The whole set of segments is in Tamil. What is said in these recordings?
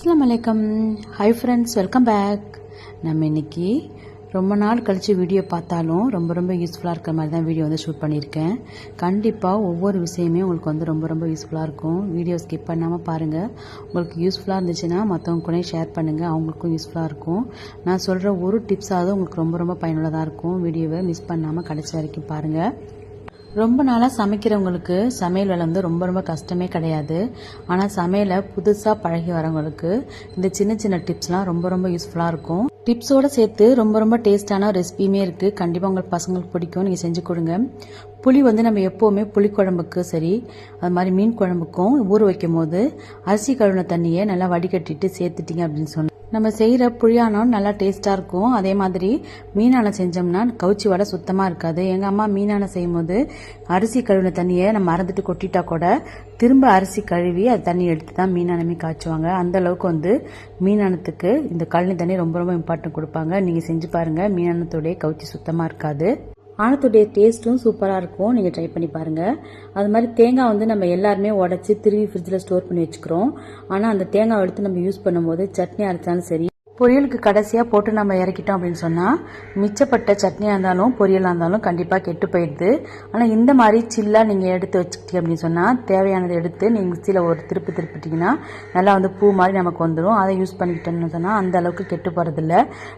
அஸ்லாம் வலைக்கம் ஹாய் ஃப்ரெண்ட்ஸ் வெல்கம் பேக் நம்ம இன்னைக்கு ரொம்ப நாள் கழித்து வீடியோ பார்த்தாலும் ரொம்ப ரொம்ப யூஸ்ஃபுல்லாக இருக்கிற மாதிரி தான் வீடியோ வந்து ஷூட் பண்ணியிருக்கேன். கண்டிப்பாக ஒவ்வொரு விஷயமே உங்களுக்கு வந்து ரொம்ப ரொம்ப யூஸ்ஃபுல்லாக இருக்கும். வீடியோ ஸ்கிப் பண்ணாமல் பாருங்கள் உங்களுக்கு யூஸ்ஃபுல்லாக இருந்துச்சுன்னா மற்றவங்க கூட ஷேர் பண்ணுங்கள் அவங்களுக்கும் யூஸ்ஃபுல்லாக இருக்கும். நான் சொல்கிற ஒரு டிப்ஸாவது உங்களுக்கு ரொம்ப ரொம்ப பயனுள்ளதாக இருக்கும். வீடியோவை மிஸ் பண்ணாமல் கடைசி வரைக்கும் பாருங்கள் ரொம்ப நாளாக சமைக்கிறவங்களுக்கு சமையல் வேலை வந்து ரொம்ப ரொம்ப கஷ்டமே கிடையாது. ஆனால் சமையலை புதுசாக பழகி வரவங்களுக்கு இந்த சின்ன சின்ன டிப்ஸ்லாம் ரொம்ப ரொம்ப யூஸ்ஃபுல்லாக இருக்கும். டிப்ஸோடு சேர்த்து ரொம்ப ரொம்ப டேஸ்டான ரெசிபியுமே இருக்குது கண்டிப்பாக உங்களுக்கு பசங்களுக்கு பிடிக்கும் நீங்கள் செஞ்சு கொடுங்க. புளி வந்து நம்ம எப்போவுமே புளிக்குழம்புக்கு சரி அது மாதிரி மீன் குழம்புக்கும் ஊற வைக்கும் போது அரிசி கழுவின தண்ணியை நல்லா வடிகட்டிட்டு சேர்த்துட்டீங்க அப்படின்னு சொன்னால் நம்ம செய்கிற புளியானம் நல்லா டேஸ்ட்டாக இருக்கும். அதே மாதிரி மீனானம் செஞ்சோம்னா கவுச்சி வடை சுத்தமாக இருக்காது. எங்கள் அம்மா மீனானம் செய்யும் போது அரிசி கழுவின தண்ணியை நம்ம மறந்துட்டு கொட்டிட்டா கூட திரும்ப அரிசி கழுவி அது தண்ணி எடுத்து தான் மீனானமே காய்ச்சுவாங்க. அந்த அளவுக்கு வந்து மீனானத்துக்கு இந்த கழனி தண்ணி ரொம்ப ரொம்ப இம்பார்ட்டன்ட் கொடுப்பாங்க. நீங்கள் செஞ்சு பாருங்கள் மீனானத்துடைய கவுச்சி சுத்தமாக இருக்காது. ஆனத்துடைய டேஸ்ட்டும் சூப்பராக இருக்கும். நீங்கள் ட்ரை பண்ணி பாருங்கள் அது மாதிரி தேங்காய் வந்து நம்ம எல்லாருமே உடச்சி திருவி ஃப்ரிட்ஜில் ஸ்டோர் பண்ணி வச்சுக்கிறோம். ஆனால் அந்த தேங்காய் எடுத்து நம்ம யூஸ் பண்ணும்போது சட்னி அரைச்சாலும் சரி பொரியலுக்கு கடைசியாக போட்டு நம்ம இறக்கிட்டோம் அப்படின்னு சொன்னால் மிச்சப்பட்ட சட்னியாக இருந்தாலும் பொரியலாக இருந்தாலும் கண்டிப்பாக கெட்டு போயிடுது. ஆனால் இந்த மாதிரி சில்லாக நீங்கள் எடுத்து வச்சுக்கிட்டீங்க அப்படின்னு சொன்னால் தேவையானதை எடுத்து நீங்கள் மிக்சியில் ஒரு திருப்பி திருப்பிட்டிங்கன்னா நல்லா வந்து பூ மாதிரி நமக்கு வந்துடும் அதை யூஸ் பண்ணிக்கிட்டோம்னு சொன்னால் அந்த அளவுக்கு கெட்டு போகிறதில்ல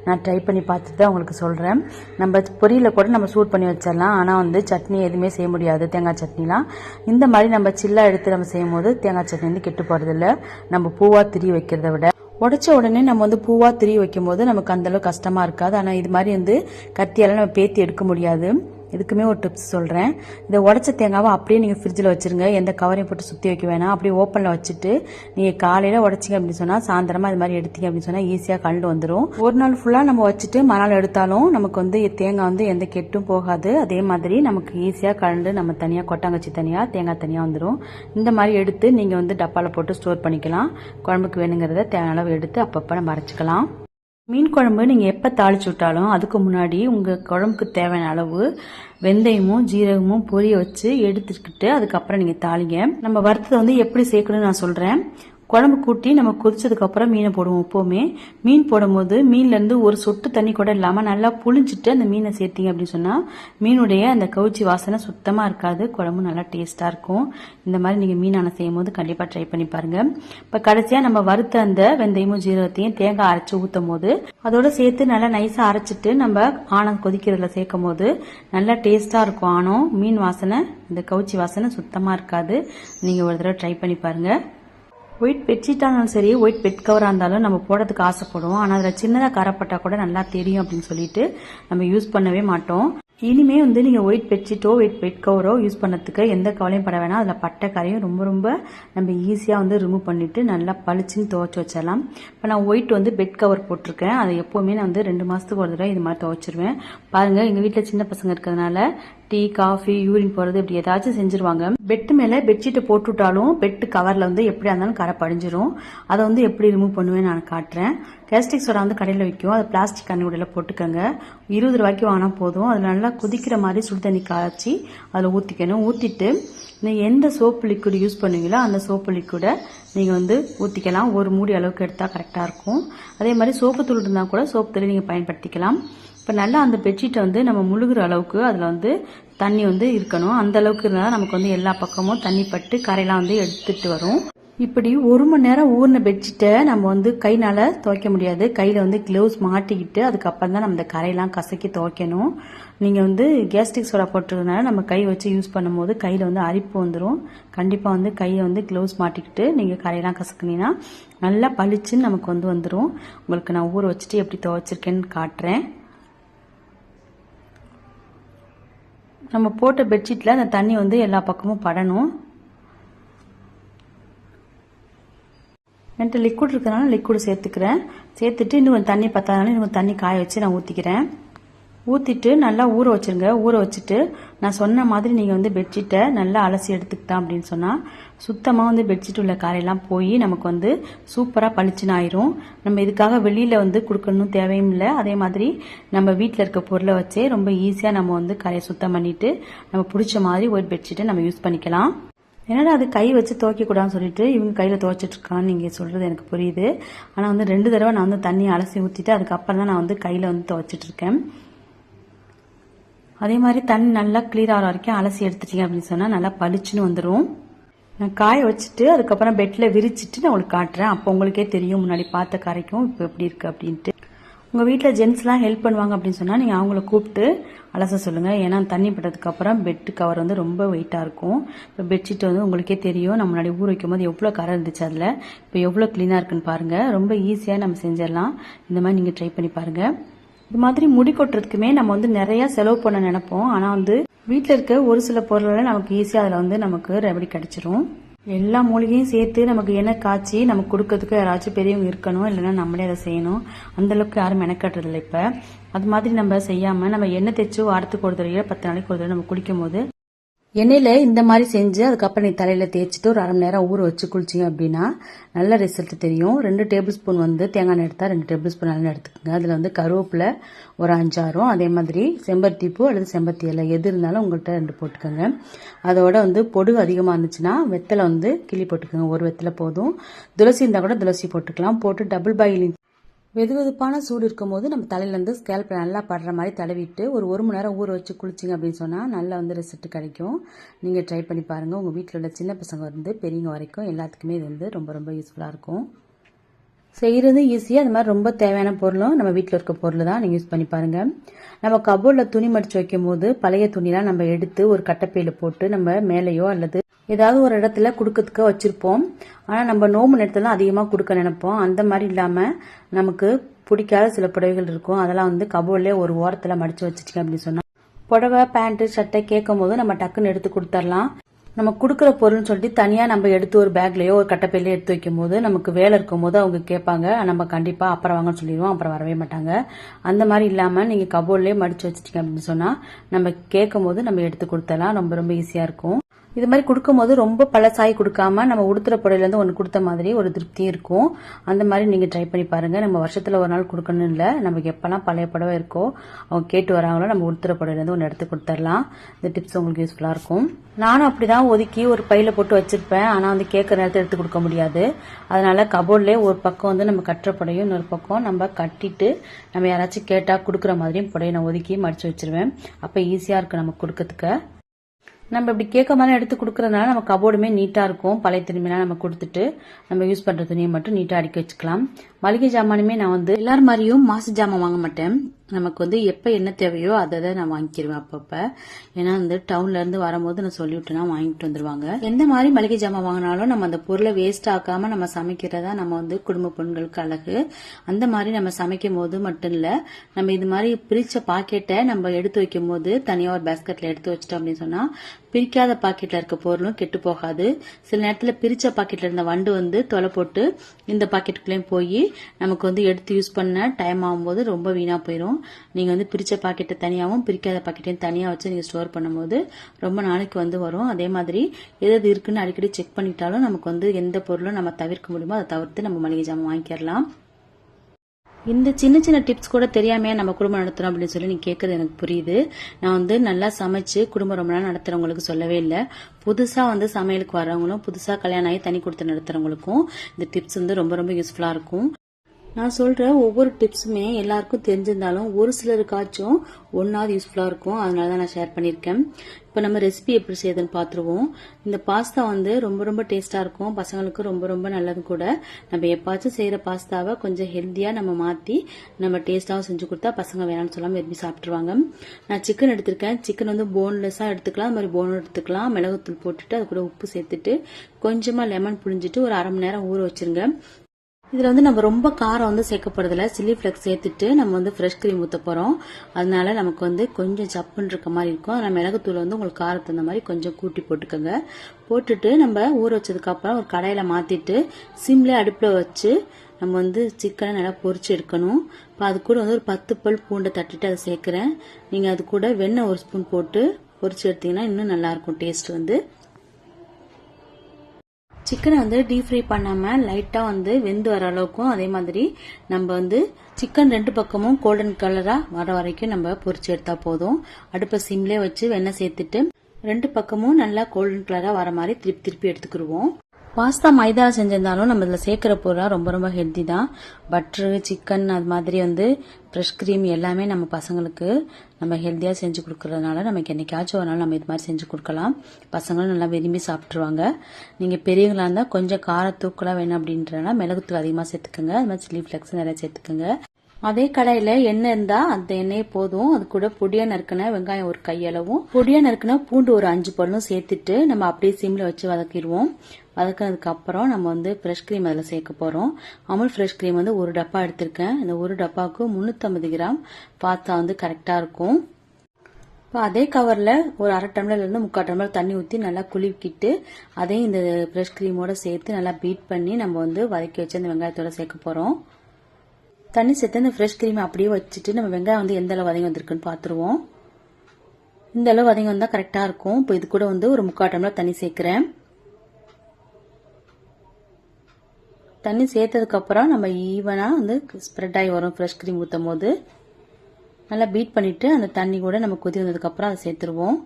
நான் ட்ரை பண்ணி பார்த்துட்டு தான் உங்களுக்கு சொல்கிறேன் நம்ம பொரியலை கூட நம்ம சூட் பண்ணி வச்சிடலாம். ஆனால் வந்து சட்னி எதுவுமே செய்ய முடியாது. தேங்காய் சட்னிலாம். இந்த மாதிரி நம்ம சில்லாக எடுத்து நம்ம செய்யும் போது தேங்காய் சட்னி வந்து கெட்டு போகிறதில்ல நம்ம பூவாக திரி வைக்கிறத விட உடைச்ச உடனே நம்ம வந்து பூவா திரி வைக்கும் போது நமக்கு அந்த அளவுக்கு கஷ்டமா இருக்காது. ஆனா இது மாதிரி வந்து கத்தியால நம்ம பேத்தி எடுக்க முடியாது. இதுக்குமே ஒரு டிப்ஸ் சொல்கிறேன் இந்த உடச்ச தேங்காவை அப்படியே நீங்கள் ஃப்ரிட்ஜில் வச்சுருங்க. எந்த கவரையும் போட்டு சுற்றி வைக்க வேணாம். அப்படியே ஓப்பனில் வச்சுட்டு நீங்கள் காலையில் உடச்சிங்க அப்படின்னு சொன்னால் சாயந்தரமாக இது மாதிரி எடுத்தீங்க அப்படின்னு சொன்னால் ஈஸியாக கண்டு வந்துடும் ஒரு நாள் ஃபுல்லாக நம்ம வச்சுட்டு மறுநாள் எடுத்தாலும் நமக்கு வந்து தேங்காய் வந்து எந்த கெட்டும் போகாது. அதே மாதிரி நமக்கு ஈஸியாக கலந்து நம்ம தனியாக கொட்டாங்கச்சி தனியாக தேங்காய் தனியாக வந்துடும் இந்த மாதிரி எடுத்து நீங்கள் வந்து டப்பாவில் போட்டு ஸ்டோர் பண்ணிக்கலாம். குழம்புக்கு வேணுங்கிறத தேவையான அளவு எடுத்து அப்பப்போ நம்ம அரைச்சிக்கலாம். மீன் குழம்பு நீங்கள் எப்போ தாளிச்சு விட்டாலும் அதுக்கு முன்னாடி உங்கள் குழம்புக்கு தேவையான அளவு வெந்தயமும் ஜீரகமும் பொரிய வச்சு எடுத்துக்கிட்டு அதுக்கப்புறம் நீங்கள் தாளிங்க. நம்ம வறுத்ததை வந்து எப்படி சேர்க்கணும்னு நான் சொல்கிறேன் குழம்பு கூட்டி நம்ம கொதிச்சதுக்கு அப்புறம் மீனை போடுவோம் எப்போவுமே. மீன் போடும்போது மீன்லேருந்து ஒரு சொட்டு தண்ணி கூட இல்லாமல் நல்லா புளிஞ்சிட்டு அந்த மீனை சேர்த்திங்க அப்படின்னு சொன்னால் மீனுடைய அந்த கவுச்சி வாசனை சுத்தமாக இருக்காது குழம்பு நல்லா டேஸ்ட்டாக இருக்கும். இந்த மாதிரி நீங்கள் மீனான செய்யும் போது கண்டிப்பாக ட்ரை பண்ணி பாருங்கள் இப்போ கடைசியாக நம்ம வறுத்த அந்த வெந்தயமும் ஜீரகத்தையும் தேங்காய் அரைச்சி ஊற்றும் போது அதோட சேர்த்து நல்லா நைஸாக அரைச்சிட்டு நம்ம ஆனம் கொதிக்கிறதுல சேர்க்கும் போது நல்லா டேஸ்ட்டாக இருக்கும் ஆனம் மீன் வாசனை இந்த கவுச்சி வாசனை சுத்தமாக இருக்காது. நீங்கள் ஒரு தடவை ட்ரை பண்ணி பாருங்கள் ஒயிட் பெட்ஷீட்டாக இருந்தாலும் சரி ஒயிட் பெட் கவராக இருந்தாலும் நம்ம போடுறதுக்கு ஆசைப்படுவோம். ஆனால் அதில் சின்னதாக கரப்பட்டால் கூட நல்லா தெரியும் அப்படின்னு சொல்லிட்டு நம்ம யூஸ் பண்ணவே மாட்டோம். இனிமே வந்து நீங்கள் ஒயிட் பெட்ஷீட்டோ ஒயிட் பெட் கவரோ யூஸ் பண்ணதுக்கு எந்த கவலையும் பட வேணாம். அதில் பட்டை கரையும் ரொம்ப ரொம்ப நம்ம ஈஸியாக வந்து ரிமூவ் பண்ணிவிட்டு நல்லா பளிச்சுன்னு துவைச்சி வச்சிடலாம். இப்போ நான் ஒயிட் வந்து பெட் கவர் போட்டிருக்கேன். அதை எப்போவுமே நான் வந்து ரெண்டு மாதத்துக்கு ஒரு தடவை இது மாதிரி துவைச்சிருவேன். பாருங்கள் எங்கள் வீட்டில் சின்ன பசங்க இருக்கிறதுனால டீ காஃபி யூரின் போறது இப்படி ஏதாச்சும் செஞ்சுருவாங்க. பெட்டு மேலே பெட்ஷீட்டை போட்டுவிட்டாலும் பெட்டு கவரில் வந்து எப்படியா இருந்தாலும் கரை படிஞ்சிரும். அதை வந்து எப்படி ரிமூவ் பண்ணுவேன் நான் காட்டுறேன். கேஸ்டிக் சோடா வந்து கடையில் விற்கும். அதை பிளாஸ்டிக் கண்ணி போட்டுக்கோங்க. இருபது ரூபாய்க்கு வாங்கினா போதும். அதில் நல்லா கொதிக்கிற மாதிரி சுடு தண்ணி காய்ச்சி அதில் ஊற்றிக்கணும் ஊற்றிட்டு நீங்கள் எந்த சோப்பு லிக்விட் யூஸ் பண்ணுவீங்களோ அந்த சோப்பு லிக்விடை நீங்கள் வந்து ஊற்றிக்கலாம் ஒரு மூடி அளவுக்கு எடுத்தால் கரெக்டாக இருக்கும். அதே மாதிரி சோப்பு தூள் இருந்தால் கூட சோப்பு தூள் நீங்கள் பயன்படுத்திக்கலாம். இப்போ நல்லா அந்த பெட்ஷீட்டை வந்து நம்ம முழுகிற அளவுக்கு அதில் வந்து தண்ணி வந்து இருக்கணும். அந்த அளவுக்கு இருந்தால் நமக்கு வந்து எல்லா பக்கமும் தண்ணி பட்டு கரையெல்லாம் வந்து எடுத்துட்டு வரும். இப்படி ஒரு மணி நேரம் ஊறின பெட்ஷீட்டை நம்ம வந்து கைனால துவைக்க முடியாது. கையில் வந்து க்ளவுஸ் மாட்டிக்கிட்டு அதுக்கப்புறம் தான் நம்ம இந்த கரையெல்லாம் கசக்கி துவைக்கணும். நீங்கள் வந்து கேஸ்டிக் சோடா போட்டிருக்கனால நம்ம கை வச்சு யூஸ் பண்ணும்போது கையில் வந்து அரிப்பு வந்துடும் கண்டிப்பாக வந்து கையை வந்து க்ளவுஸ் மாட்டிக்கிட்டு நீங்கள் கரையெல்லாம் கசக்குனீங்கன்னா நல்லா பளிச்சுன்னு நமக்கு வந்து வந்துடும் உங்களுக்கு நான் ஊற வச்சுட்டு எப்படி துவைச்சிருக்கேன்னு காட்டுறேன். நம்ம போட்ட பெட்ஷீட்டில் அந்த தண்ணி வந்து எல்லா பக்கமும் படணும். என்கிட்ட லிக்விட் இருக்கிறனால லிக்விட் சேர்த்துக்கிறேன். சேர்த்துட்டு இன்னும் கொஞ்சம் தண்ணி பத்தாதனால இன்னும் தண்ணி காய வச்சு நான் ஊற்றிக்கிறேன் ஊற்றிட்டு நல்லா ஊற வச்சுருங்க. ஊற வச்சுட்டு நான் சொன்ன மாதிரி நீங்கள் வந்து பெட்ஷீட்டை நல்லா அலசி எடுத்துக்கிட்டான் அப்படின்னு சொன்னால் சுத்தமாக வந்து பெட்ஷீட் உள்ள காரையெல்லாம் போய் நமக்கு வந்து சூப்பராக பளிச்சுன்னு ஆயிரும். நம்ம இதுக்காக வெளியில் வந்து கொடுக்கணும் தேவையும் இல்லை. அதே மாதிரி நம்ம வீட்டில் இருக்க பொருளை வச்சே ரொம்ப ஈஸியாக நம்ம வந்து கரையை சுத்தம் பண்ணிட்டு நம்ம பிடிச்ச மாதிரி ஒயிட் பெட்ஷீட்டை நம்ம யூஸ் பண்ணிக்கலாம். என்னடா அது கை வச்சு துவைக்கக்கூடாதுன்னு சொல்லிட்டு இவங்க கையில் துவைச்சிட்ருக்கான்னு நீங்கள் சொல்கிறது எனக்கு புரியுது. ஆனால் வந்து ரெண்டு தடவை நான் வந்து தண்ணி அலசி ஊற்றிட்டு அதுக்கப்புறம் தான் நான் வந்து கையில் வந்து துவைச்சிட்ருக்கேன் அதே மாதிரி தண்ணி நல்லா கிளியர் ஆகிற வரைக்கும் அலசி எடுத்துட்டீங்க அப்படின்னு சொன்னால் நல்லா பளிச்சுன்னு வந்துடும் நான் காய வச்சுட்டு அதுக்கப்புறம் பெட்டில் விரிச்சிட்டு நான் உங்களுக்கு காட்டுறேன். அப்போ உங்களுக்கே தெரியும். முன்னாடி பார்த்த கரைக்கும் இப்போ எப்படி இருக்குது அப்படின்ட்டு. உங்கள் வீட்டில் ஜென்ஸ்லாம் ஹெல்ப் பண்ணுவாங்க அப்படின்னு சொன்னால் நீங்கள் அவங்கள கூப்பிட்டு அலச சொல்லுங்கள் ஏன்னா தண்ணி பட்டதுக்கப்புறம் பெட்டு கவர் வந்து ரொம்ப வெயிட்டாக இருக்கும். இப்போ பெட்ஷீட் வந்து உங்களுக்கே தெரியும். நம்ம முன்னாடி ஊற வைக்கும் போது எவ்வளோ கரை இருந்துச்சு அதில். இப்போ எவ்வளோ க்ளீனாக இருக்குன்னு பாருங்கள் ரொம்ப ஈஸியாக நம்ம செஞ்சிடலாம். இந்த மாதிரி நீங்கள் ட்ரை பண்ணி பாருங்கள் இது மாதிரி முடி கொட்டுறதுக்குமே நம்ம வந்து நிறைய செலவு பண்ண நினைப்போம். ஆனால் வந்து வீட்டில் இருக்க ஒரு சில பொருள்களை நமக்கு ஈஸியாக அதில் வந்து நமக்கு ரெமடி கிடைச்சிரும். எல்லா மூலிகையும் சேர்த்து நமக்கு என்ன காய்ச்சி நமக்கு கொடுக்கறதுக்கு யாராச்சும் பெரியவங்க இருக்கணும் இல்லைன்னா நம்மளே அதை செய்யணும். அந்த அளவுக்கு யாரும் மெனக்கட்டுறதில்ல இப்போ. அது மாதிரி நம்ம செய்யாமல் நம்ம எண்ணெய் தேய்ச்சி வாரத்துக்கு ஒரு தடவை பத்து நாளைக்கு ஒரு தடவை நம்ம குடிக்கும் போது எண்ணெயில் இந்த மாதிரி செஞ்சு அதுக்கப்புறம் நீ தலையில் தேய்ச்சிட்டு ஒரு அரை மணி நேரம் ஊற வச்சு குளிச்சிங்க அப்படின்னா நல்ல ரிசல்ட் தெரியும். ரெண்டு டேபிள் ஸ்பூன் வந்து தேங்காய் எண்ணெய் எடுத்தால் ரெண்டு டேபிள் ஸ்பூன் நல்லா எடுத்துக்கோங்க. அதில் வந்து கருவேப்பிலை ஒரு அஞ்சாறும் அதே மாதிரி செம்பருத்தி பூ அல்லது செம்பருத்தி இலை எது இருந்தாலும் உங்கள்கிட்ட ரெண்டு போட்டுக்கோங்க. அதோட வந்து பொடுகு அதிகமாக இருந்துச்சுன்னா வெத்தலை வந்து கிள்ளி போட்டுக்கோங்க. ஒரு வெத்தலை போதும். துளசி இருந்தால் கூட துளசி போட்டுக்கலாம். போட்டு டபுள் பாயிலிங் வெது வெதுப்பான சூடு இருக்கும்போது நம்ம தலையிலேருந்து ஸ்கேல்பில் நல்லா படுற மாதிரி தடவிட்டு ஒரு ஒரு மணி நேரம் ஊற வச்சு குளிச்சிங்க அப்படின்னு சொன்னால் நல்லா வந்து ரிசல்ட் கிடைக்கும். நீங்கள் ட்ரை பண்ணி பாருங்கள் உங்கள் வீட்டில் உள்ள சின்ன பசங்க இருந்து பெரியவங்க வரைக்கும் எல்லாத்துக்குமே இது வந்து ரொம்ப ரொம்ப யூஸ்ஃபுல்லாக இருக்கும். செய்கிறது ஈஸியாக அது மாதிரி ரொம்ப தேவையான பொருளும் நம்ம வீட்டில் இருக்க பொருள் தான் நீங்கள் யூஸ் பண்ணி பாருங்கள் நம்ம கபோர்டில் துணி மடித்து வைக்கும் போது பழைய துணிலாம் நம்ம எடுத்து ஒரு கட்டைப்பையில் போட்டு நம்ம மேலேயோ அல்லது ஏதாவது ஒரு இடத்துல கொடுக்கறதுக்கு வச்சுருப்போம். ஆனால் நம்ம நோம்பு நேரத்தில் அதிகமாக கொடுக்க நினைப்போம். அந்த மாதிரி இல்லாமல் நமக்கு பிடிக்காத சில புடவைகள் இருக்கும். அதெல்லாம் வந்து கபோர்ட்லேயே ஒரு ஓரத்தில் மடித்து வச்சுட்டீங்க அப்படின்னு சொன்னால் புடவை பேண்ட்டு சட்டை கேட்கும் போது நம்ம டக்குன்னு எடுத்து கொடுத்துர்லாம் நம்ம கொடுக்குற பொருள்னு சொல்லிட்டு தனியாக நம்ம எடுத்து ஒரு பேக்லேயோ ஒரு கட்டப்பையிலையோ எடுத்து வைக்கும் போது நமக்கு வேலை இருக்கும் போது அவங்க கேட்பாங்க. நம்ம கண்டிப்பாக அப்புறம் வாங்கன்னு சொல்லிடுவோம். அப்புறம் வரவே மாட்டாங்க. அந்த மாதிரி இல்லாமல் நீங்கள் கபோர்ட்லேயே மடித்து வச்சிட்டீங்க அப்படின்னு சொன்னால் நம்ம கேட்கும் போது நம்ம எடுத்து கொடுத்தலாம் ரொம்ப ரொம்ப ஈஸியாக இருக்கும். இது மாதிரி கொடுக்கும்போது ரொம்ப பழசாய் கொடுக்காம நம்ம உடுத்துற புடவையிலேருந்து ஒன்று கொடுத்த மாதிரி ஒரு திருப்தியும் இருக்கும். அந்த மாதிரி நீங்கள் ட்ரை பண்ணி பாருங்கள் நம்ம வருஷத்தில் ஒரு நாள் கொடுக்கணும் இல்லை. நமக்கு எப்போல்லாம் பழைய புடவை இருக்கோ அவங்க கேட்டு வராங்களோ நம்ம உடுத்துற புடவையிலேருந்து ஒன்று எடுத்து கொடுத்துடலாம். இந்த டிப்ஸ் உங்களுக்கு யூஸ்ஃபுல்லாக இருக்கும். நானும் அப்படி தான் ஒதுக்கி ஒரு பையில் போட்டு வச்சிருப்பேன். ஆனால் வந்து கேட்குற நேரத்தில் எடுத்து கொடுக்க முடியாது. அதனால கபோர்ட்லேயே ஒரு பக்கம் வந்து நம்ம கட்டுற புடையும் இன்னொரு பக்கம் நம்ம கட்டிட்டு நம்ம யாராச்சும் கேட்டால் கொடுக்குற மாதிரியும் புடையை நான் ஒதுக்கி மடித்து வச்சிருவேன். அப்போ ஈஸியாக இருக்கும் நமக்கு கொடுக்கறதுக்கு. நம்ம இப்படி கேட்க மாதிரி எடுத்து கொடுக்கறதுனால நம்ம கபோர்டுமே நீட்டாக இருக்கும். பழைய துணிமெல்லாம் நம்ம கொடுத்துட்டு நம்ம யூஸ் பண்ணுற துணியை மட்டும் நீட்டாக அடுக்கி வச்சுக்கலாம். மளிகை ஜாமானுமே நான் வந்து எல்லார் மாதிரியும் மாசு ஜாமான் வாங்க மாட்டேன். நமக்கு வந்து எப்போ என்ன தேவையோ அதை தான் நான் வாங்கிக்கிருவேன் அப்பப்போ. ஏன்னா வந்து டவுன்லேருந்து வரும்போது நான் சொல்லிவிட்டேன்னா வாங்கிட்டு வந்துருவாங்க. எந்த மாதிரி மளிகை ஜாமான் வாங்கினாலும் நம்ம அந்த பொருளை வேஸ்ட் ஆக்காமல் நம்ம சமைக்கிறதா நம்ம வந்து குடும்ப பெண்களுக்கு அழகு. அந்த மாதிரி நம்ம சமைக்கும் போது மட்டும் இல்லை நம்ம இது மாதிரி பிரித்த பாக்கெட்டை நம்ம எடுத்து வைக்கும் போது தனியாக ஒரு பேஸ்கெட்டில் எடுத்து வச்சிட்டோம் அப்படின்னு சொன்னால் பிரிக்காத பாக்கெட்டில் இருக்க பொருளும் கெட்டு போகாது. சில நேரத்தில் பிரிச்ச பாக்கெட்டில் இருந்த வண்டு வந்து தொலை போட்டு இந்த பாக்கெட்டுக்குள்ளேயும் போய் நமக்கு வந்து எடுத்து யூஸ் பண்ண டைம் ஆகும்போது ரொம்ப வீணாக போயிடும் நீங்கள் வந்து பிரித்த பாக்கெட்டை தனியாகவும் பிரிக்காத பாக்கெட்டையும் தனியாக வச்சு நீங்கள் ஸ்டோர் பண்ணும்போது ரொம்ப நாளைக்கு வந்து வரும். அதே மாதிரி எது எது இருக்குன்னு அடிக்கடி செக் பண்ணிட்டாலும் நமக்கு வந்து எந்த பொருளும் நம்ம தவிர்க்க முடியுமோ அதை தவிர்த்து நம்ம மளிகை ஜாமான் வாங்கிக்கலாம் இந்த சின்ன சின்ன டிப்ஸ் கூட தெரியாமையே நம்ம குடும்பம் நடத்துறோம் அப்படின்னு சொல்லி நீ கேட்கறது எனக்கு புரியுது. நான் வந்து நல்லா சமைச்சு குடும்பம் ரொம்ப நாள் நடத்துறவங்களுக்கு சொல்லவே இல்லை. புதுசா வந்து சமையலுக்கு வரவங்களும் புதுசா கல்யாணம் ஆகி தனி கொடுத்து நடத்துறவங்களுக்கும் இந்த டிப்ஸ் வந்து ரொம்ப ரொம்ப யூஸ்ஃபுல்லா இருக்கும். நான் சொல்ற ஒவ்வொரு டிப்ஸுமே எல்லாருக்கும் தெரிஞ்சிருந்தாலும் ஒரு சிலருக்காச்சும் ஒன்றாவது யூஸ்ஃபுல்லாக இருக்கும். அதனால தான் நான் ஷேர் பண்ணியிருக்கேன். இப்போ நம்ம ரெசிபி எப்படி செய்யுதுன்னு பார்த்துருவோம். இந்த பாஸ்தா வந்து ரொம்ப ரொம்ப டேஸ்ட்டாக இருக்கும். பசங்களுக்கு ரொம்ப ரொம்ப நல்லது கூட. நம்ம எப்பாச்சும் செய்கிற பாஸ்தாவை கொஞ்சம் ஹெல்த்தியாக நம்ம மாற்றி நம்ம டேஸ்ட்டாகவும் செஞ்சு கொடுத்தா பசங்க வேணாம்னு சொல்லாமல் விரும்பி சாப்பிட்ருவாங்க நான் சிக்கன் எடுத்திருக்கேன். சிக்கன் வந்து போன்லெஸ்ஸாக எடுத்துக்கலாம். அது மாதிரி போனும் எடுத்துக்கலாம். மிளகுத்தூள் போட்டுட்டு அது கூட உப்பு சேர்த்துட்டு கொஞ்சமாக லெமன் புழிஞ்சிட்டு ஒரு அரை மணி நேரம் ஊற வச்சுருங்க. இதில் வந்து நம்ம ரொம்ப காரம் வந்து சேர்க்கப்படுறதில்ல. சில்லி ஃப்ளெக்ஸ் சேர்த்துட்டு நம்ம வந்து ஃப்ரெஷ் க்ரீம் ஊற்ற போகிறோம் அதனால நமக்கு வந்து கொஞ்சம் சப்புன்னு இருக்க மாதிரி இருக்கும். அதனால் மிளகுத்தூள் வந்து உங்களுக்கு காரத்து தகுந்த மாதிரி கொஞ்சம் கூட்டி போட்டுக்கோங்க. போட்டுட்டு நம்ம ஊற வச்சதுக்கப்புறம் ஒரு கடையில் மாற்றிட்டு சிம்லே அடுப்பில் வச்சு நம்ம வந்து சிக்கனை நல்லா பொறிச்சு எடுக்கணும். இப்போ அது கூட வந்து ஒரு பத்து பல் பூண்டை தட்டிட்டு அதை சேர்க்குறேன். நீங்கள் அது கூட வெண்ணெய் ஒரு ஸ்பூன் போட்டு பொறிச்சு எடுத்தீங்கன்னா இன்னும் நல்லாயிருக்கும் டேஸ்ட் வந்து. சிக்கனை வந்து டீப் ஃப்ரை பண்ணாமல் லைட்டாக வந்து வெந்து வர அளவுக்கும் அதே மாதிரி நம்ம வந்து சிக்கன் ரெண்டு பக்கமும் கோல்டன் கலராக வர வரைக்கும் நம்ம பொரிச்சு எடுத்தால் போதும். அடுப்பை சிம்லே வச்சு வெண்ணெய் சேர்த்துட்டு ரெண்டு பக்கமும் நல்லா கோல்டன் கலராக வர மாதிரி திருப்பி திருப்பி எடுத்துக்கிடுவோம். பாஸ்தா மைதா செஞ்சிருந்தாலும் நம்ம இதில் சேர்க்குற பொருளாக ரொம்ப ரொம்ப ஹெல்த்தி தான். பட்ரு சிக்கன் அது மாதிரி வந்து ஃப்ரெஷ் க்ரீம் எல்லாமே நம்ம பசங்களுக்கு நம்ம ஹெல்த்தியாக செஞ்சு கொடுக்கறதுனால நமக்கு என்னைக்காச்சும் ஒரு நாள் நம்ம இது மாதிரி செஞ்சு கொடுக்கலாம். பசங்களும் நல்லா விரும்பி சாப்பிட்ருவாங்க நீங்கள் பெரியவங்களாக இருந்தால் கொஞ்சம் கார தூக்கலாக வேணும் அப்படின்றனால மிளகுத்தூள் அதிகமாக சேர்த்துக்கோங்க. அது மாதிரி சில்லி ஃப்ளெக்ஸ் நிறையா சேர்த்துக்கோங்க. அதே கடாயில எண்ணெய் இருந்தா அந்த எண்ணெயே போதும். அது கூட பொடியா நறுக்கின வெங்காயம் ஒரு கையளவும். பொடியா நறுக்கின பூண்டு ஒரு அஞ்சு பல்லும் சேர்த்துட்டு நம்ம அப்படியே சிம்ல வச்சு வதக்கிடுவோம். வதக்கினதுக்கு அப்புறம் நம்ம வந்து ஃப்ரெஷ் க்ரீம் அதில் சேர்க்க போகிறோம் அமுல் ஃப்ரெஷ் க்ரீம் வந்து ஒரு டப்பா எடுத்திருக்கேன். இந்த ஒரு டப்பாவுக்கு முந்நூற்றம்பது கிராம் பார்த்தா வந்து கரெக்டாக இருக்கும். இப்போ அதே கவரில் ஒரு அரை டம்ளர்லேருந்து முக்கால் டம்ளர் தண்ணி ஊற்றி நல்லா குளிக்கிட்டு அதையும் இந்த ஃப்ரெஷ் க்ரீமோட சேர்த்து நல்லா பீட் பண்ணி நம்ம வந்து வதக்கி வச்சு அந்த வெங்காயத்தோட சேர்க்க போகிறோம் தண்ணி சேர்த்து அந்த ஃப்ரெஷ் க்ரீம் அப்படியே வச்சுட்டு நம்ம வெங்காயம் வந்து எந்த அளவு வதங்கி வந்திருக்குன்னு பார்த்துருவோம் இந்த அளவு வதங்கி வந்தால் கரெக்டாக இருக்கும். இப்போ இது கூட வந்து ஒரு முக்கால் டம்ளர் தண்ணி சேர்க்குறேன். தண்ணி சேர்த்ததுக்கப்புறம் நம்ம ஈவனாக வந்து ஸ்ப்ரெட் ஆகி வரும் ஃப்ரெஷ் க்ரீம் ஊற்றும் போது. நல்லா பீட் பண்ணிவிட்டு அந்த தண்ணி கூட நம்ம கொதி வந்ததுக்கப்புறம் அதை சேர்த்துருவோம்.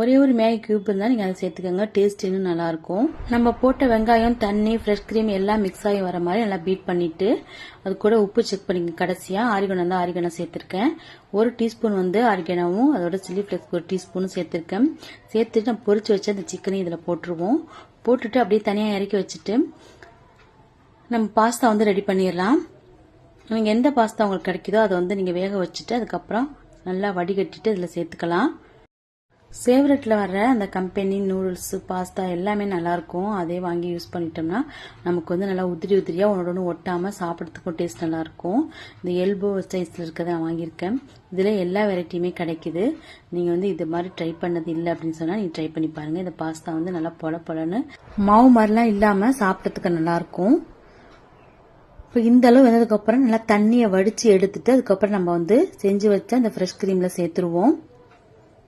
ஒரே ஒரு மேகி கியூப் இருந்தால் நீங்கள் அதை சேர்த்துக்கோங்க. டேஸ்ட் இன்னும் நல்லாயிருக்கும். நம்ம போட்ட வெங்காயம் தண்ணி ஃப்ரெஷ் க்ரீம் எல்லாம் மிக்ஸ் ஆகி வர மாதிரி நல்லா பீட் பண்ணிவிட்டு அது கூட உப்பு செக் பண்ணிங்க கடைசியாக ஆரிகனம் தான் ஆரிகனம் சேர்த்துருக்கேன். ஒரு டீஸ்பூன் வந்து ஆரிகனமும் அதோட சில்லி ஃப்ளெக்ஸ் ஒரு டீஸ்பூனும் சேர்த்துருக்கேன். சேர்த்துட்டு நான் பொரிச்சு வச்சு அந்த சிக்கனையும் இதில் போட்டுருவோம். போட்டுட்டு அப்படியே தனியாக இறக்கி வச்சுட்டு நம்ம பாஸ்தா வந்து ரெடி பண்ணிடலாம். நீங்கள் எந்த பாஸ்தா உங்களுக்கு கிடைக்குதோ அதை வந்து நீங்கள் வேக வச்சுட்டு அதுக்கப்புறம் நல்லா வடிகட்டிட்டு இதில் சேர்த்துக்கலாம். சேவரட்டில் வர்ற அந்த கம்பெனி நூடுல்ஸு பாஸ்தா எல்லாமே நல்லாயிருக்கும் அதே வாங்கி யூஸ் பண்ணிட்டோம்னா நமக்கு வந்து நல்லா உதிரி உதிரியாக ஒன்றோட ஒன்று ஒட்டாமல் சாப்பிட்றதுக்கும் டேஸ்ட் நல்லாயிருக்கும் இந்த எல்போ சைஸில் இருக்கிறத நான் வாங்கியிருக்கேன். இதில் எல்லா வெரைட்டியுமே கிடைக்குது. நீங்கள் வந்து இது மாதிரி ட்ரை பண்ணது இல்லை அப்படின்னு சொன்னால் நீங்கள் ட்ரை பண்ணி பாருங்கள் இந்த பாஸ்தா வந்து நல்லா பொல பொலன்னு மாவு மாதிரிலாம் இல்லாமல் சாப்பிட்றதுக்கு நல்லாயிருக்கும் இப்போ இந்த அளவு வந்ததுக்கப்புறம் நல்லா தண்ணியை வடித்து எடுத்துட்டு அதுக்கப்புறம் நம்ம வந்து செஞ்சு வச்சு அந்த ஃப்ரெஷ் க்ரீமில் சேர்த்துருவோம்.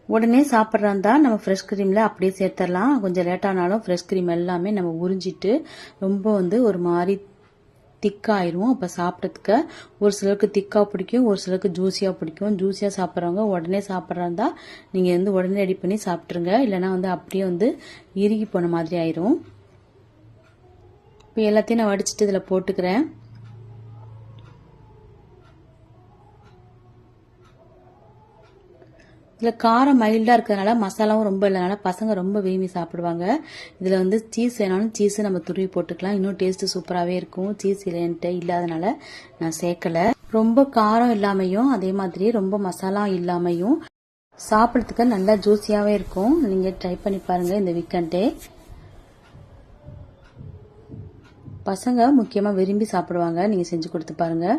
உடனே சாப்பிட்றதா நம்ம ஃப்ரெஷ் க்ரீமில் அப்படியே சேர்த்துடலாம் கொஞ்சம் லேட்டானாலும் ஃப்ரெஷ் க்ரீம் எல்லாமே நம்ம உறிஞ்சிட்டு ரொம்ப வந்து ஒரு மாதிரி திக்காயிரும். அப்போ சாப்பிட்றதுக்கு ஒரு சிலருக்கு திக்காக பிடிக்கும் ஒரு சிலருக்கு ஜூஸியாக பிடிக்கும். ஜூஸியாக சாப்பிட்றவங்க உடனே சாப்பிட்றதா நீங்கள் வந்து உடனே ரெடி பண்ணி சாப்பிட்ருங்க இல்லைனா வந்து அப்படியே வந்து இறுகி போன மாதிரி ஆயிரும். இப்போ எல்லாத்தையும் நான் வடிச்சிட்டு இதில் போட்டுக்கிறேன். இதில் காரம் மைல்டாக இருக்கிறதுனால மசாலாவும் ரொம்ப இல்லைனால பசங்க ரொம்ப விரும்பி சாப்பிடுவாங்க. இதில் வந்து சீஸ் வேணாலும் சீஸு நம்ம துருவி போட்டுக்கலாம். இன்னும் டேஸ்ட்டு சூப்பராகவே இருக்கும். சீஸ் இல்லைன்ட்டு இல்லாதனால நான் சேர்க்கலை. ரொம்ப காரம் இல்லாமையும் அதே மாதிரி ரொம்ப மசாலா இல்லாமையும் சாப்பிட்றதுக்கு நல்லா ஜூஸியாகவே இருக்கும். நீங்கள் ட்ரை பண்ணி பாருங்கள் இந்த வீக்கெண்டே பசங்க முக்கியமாக விரும்பி சாப்பிடுவாங்க. நீங்கள் செஞ்சு கொடுத்து பாருங்கள்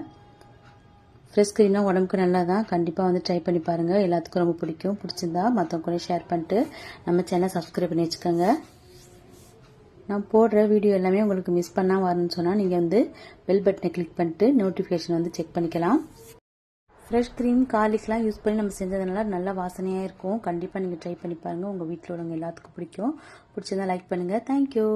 ஃப்ரெஷ் க்ரீம்லாம் உடம்புக்கு நல்லா தான் கண்டிப்பாக வந்து ட்ரை பண்ணி பாருங்கள் எல்லாத்துக்கும் ரொம்ப பிடிக்கும். பிடிச்சிருந்தா மற்றவங்க கூட ஷேர் பண்ணிட்டு நம்ம சேனல் சப்ஸ்கிரைப் பண்ணி வச்சுக்கோங்க. நான் போடுற வீடியோ எல்லாமே உங்களுக்கு மிஸ் பண்ணால் வரணும்னு சொன்னால் நீங்கள் வந்து பெல் பட்டனை கிளிக் பண்ணிட்டு நோட்டிஃபிகேஷன் வந்து செக் பண்ணிக்கலாம். ஃப்ரெஷ் க்ரீம் கார்லிக்லாம் யூஸ் பண்ணி நம்ம செஞ்சதுனால நல்லா வாசனையாக இருக்கும். கண்டிப்பாக நீங்கள் ட்ரை பண்ணி பாருங்கள் உங்கள் வீட்டில் உள்ளவங்க எல்லாத்துக்கும் பிடிக்கும். பிடிச்சிருந்தா லைக் பண்ணுங்கள் தேங்க்யூ